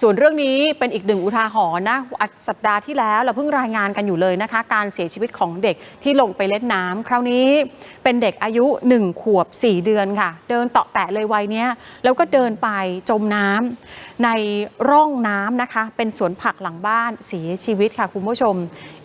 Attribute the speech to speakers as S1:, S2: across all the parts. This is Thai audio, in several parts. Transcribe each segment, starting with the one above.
S1: ส่วนเรื่องนี้เป็นอีกหนึ่งอุทาหรณ์นะสัปดาห์ที่แล้วเราเพิ่งรายงานกันอยู่เลยนะคะ การเสียชีวิตของเด็กที่ลงไปเล่นน้ำคราวนี้เป็นเด็กอายุ 1 ขวบ 4 เดือนค่ะ เดินเตาะแตะเลยวัยเนี้ยแล้วก็เดินไปจมน้ำในร่องน้ำนะคะ เป็นสวนผักหลังบ้านเสียชีวิตค่ะคุณผู้ชม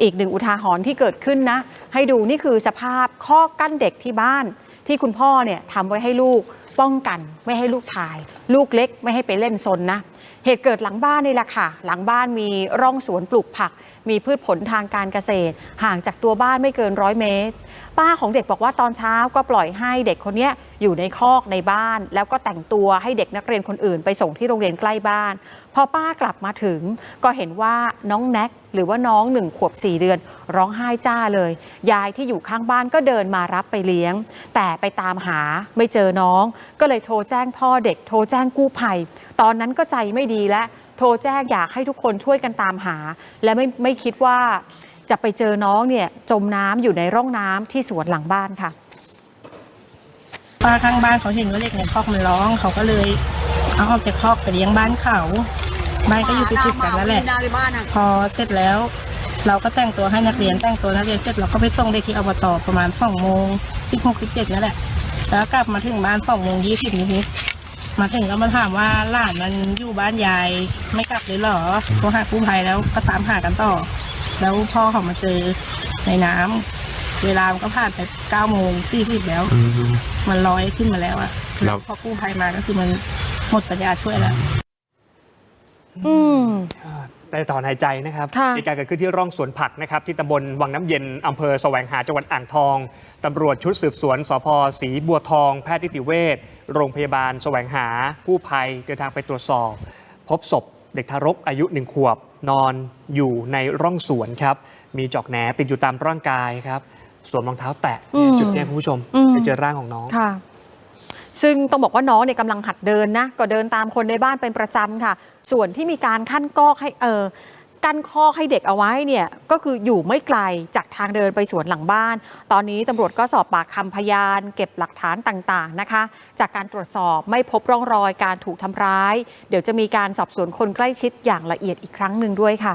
S1: อีกหนึ่งอุทาหรณ์ที่เกิดขึ้นนะ ให้ดูนี่คือสภาพข้อกั้นเด็กที่บ้าน ที่คุณพ่อเนี่ยทำไว้ให้ลูกป้องกัน ไม่ให้ลูกชาย ลูกเล็กไม่ให้ไปเล่นซนนะ เหตุเกิดหลังบ้านนี่แหละค่ะ หลังบ้านมีร่องสวนปลูกผัก มีพืชผลทางการเกษตร ห่างจากตัวบ้านไม่เกินร้อยเมตร ป้าของเด็กบอกว่าตอนเช้าก็ปล่อยให้เด็กคนเนี้อยู่ในคอกในบ้าน แล้วก็แต่งตัวให้เด็กนักเรียนคนอื่น ไปส่งที่โรงเรียนใกล้บ้าน พอป้ากลับมาถึง ก็เห็นว่าน้องแน็กหรือว่าน้องหนึ่งขวบสี่เดือน ร้องไห้จ้าเลย ยายที่อยู่ข้างบ้านก็เดินมารับไปเลี้ยง แต่ไปตามหาไม่เจอน้อง ก็เลยโทรแจ้งพ่อเด็ก โทรแจ้งกู้ภัย ตอนนั้นก็ใจไม่ดีแล้วโทรแจ้งอยากให้ทุกคนช่วยกันตามหา และไม่ไม่คิดว่าจะไปเจอน้องเนี่ยจมน้ำอยู่ในร่องน้ำที่สวนหลังบ้านค่ะ
S2: ป้าข้างบ้านเขาเห็นว่าเด็กในคอกมันร้อง เขาก็เลยเอาออกจากคอกไปเลี้ยงบ้านเขาบ้านก็อยู่ติดๆกันนั่นแหละ พอเสร็จแล้ว เราก็แต่งตัวให้นักเรียนแต่งตัวนักเรียนเสร็จเราก็ไปส่งเด็กที่อบตประมาณสองโมงสิบหกสิบเจ็ดนั่นแหละ แล้วกลับมาถึงบ้านสองโมงยี่สิบนิดๆมาถึงก็มาถามว่าหลานมันอยู่บ้านยายไม่กลับเลยเหรอโทรหากู้ภัยแล้วก็ตามหากันต่อ แล้วพ่อเขามาเจอในน้ำ เวลามันก็ผ่านไปเก้าโมงสี่สิบแล้วมันลอยขึ้นมาแล้วอะ
S3: แล้
S2: แล้ววพอกู้ภัยมาก็คือมันหมดปัญญาช่วยแล้ว
S1: อืม
S3: ได้ต่อนหายใจนะครับ
S1: ค่ะ
S3: เหตุการณ์เกิดขึ้นที่ร่องสวนผักนะครับ ที่ตำบลวังน้ำเย็นอำเภอแสวงหาจังหวัดอ่างทองตำรวจชุดสืบสวนสพศรีบัวทอง แพทย์นิติเวชโรงพยาบาลแสวงหากู้ภัยเดินทางไปตรวจสอบ พบศพเด็กทารกอายุหนึ่งขวบ นอนอยู่ในร่องสวนครับ มีจอกแหนติดอยู่ตามร่างกายครับ สวมรองเท้าแตะ
S1: อืม
S3: จุดเนี้ยคุณผู้ชม
S1: อืม
S3: ไปเจอร่างของน้อง
S1: ค่ะ ซึ่งต้องบอกว่าน้องเนี่ยกำลังหัดเดินนะ ก็เดินตามคนในบ้านเป็นประจำค่ะ ส่วนที่มีการขั้นกอกให้เออกั้นคอกให้เด็กเอาไว้เนี่ยก็คืออยู่ไม่ไกลจากทางเดินไปสวนหลังบ้าน ตอนนี้ตำรวจก็สอบปากคำพยาน เก็บหลักฐานต่างๆนะคะ จากการตรวจสอบไม่พบร่องรอยการถูกทำร้าย เดี๋ยวจะมีการสอบสวนคนใกล้ชิดอย่างละเอียดอีกครั้งหนึ่งด้วยค่ะ